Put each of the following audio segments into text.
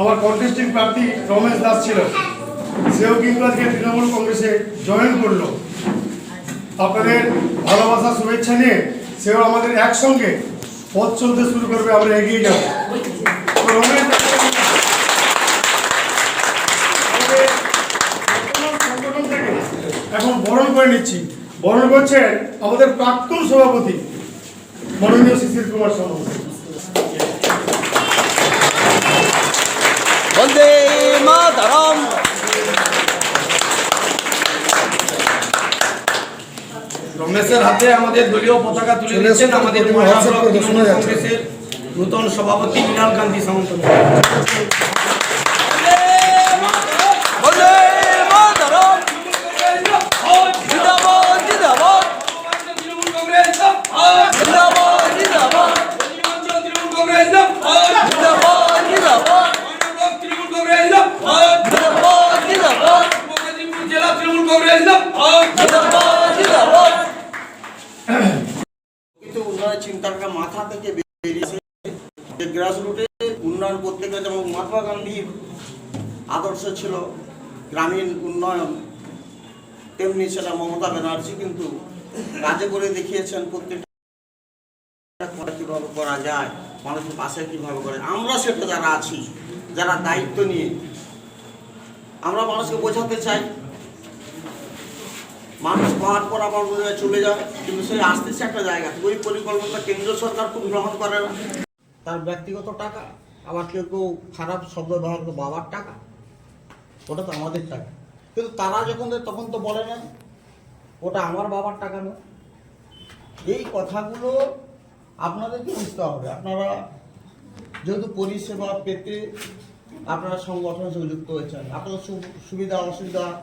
আমার কন্টেস্টিং প্রার্থী রমেশ দাস ছিল সেও কিন্তু আজকে তৃণমূল কংগ্রেসে জয়েন করল। আপনাদের ভালোবাসা, শুভেচ্ছা নিয়ে সেও আমাদের একসঙ্গে পথ চলতে শুরু করবে, আমরা এগিয়ে যাব। এখন বরণ করে নিচ্ছি। বরণ করছেন আমাদের প্রাক্তন সভাপতি মাননীয় শিশির কুমার সামন্ত রমেশের হাতে আমাদের দলীয় পতাকা তুলে দিচ্ছেন আমাদের কংগ্রেসের নূতন সভাপতি মৃণাল কান্তি সামন্ত বন্দে চিন্তাটা মাথা থেকে বেরিয়েছে যে গ্রাসরুটে উন্নয়ন করতে গেলে যেমন মহাত্মা গান্ধীর আদর্শ ছিল গ্রামীণ উন্নয়ন, তেমনি সেটা মমতা ব্যানার্জি কিন্তু কাজে করে দেখিয়েছেন প্রত্যেকটা কীভাবে করা যায় মানুষের পাশে কীভাবে করে। আমরা সেটা যারা আছি, যারা দায়িত্ব নিয়ে, আমরা মানুষকে বোঝাতে চাই। মানুষ পাহাড় পর আবার বোঝায় চলে যায় কিন্তু সেই আসতেছে একটা জায়গা ওই পরিকল্পনা কেন্দ্র সরকার খুব গ্রহণ করে না। তার ব্যক্তিগত টাকা, আবার কেউ কেউ খারাপ শব্দ ব্যবহার করে বাবার টাকা, ওটা তো আমাদের টাকা। কিন্তু তারা যখন তখন তো বলে না, ওটা আমার বাবার টাকা নয়। এই কথাগুলো আপনাদেরকে বুঝতে হবে। আপনারা যেহেতু পরিষেবা পেতে আপনারা সংগঠনের সঙ্গে যুক্ত হয়েছেন, আপনাদের সু- সুবিধা, অসুবিধা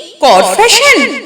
good fashion。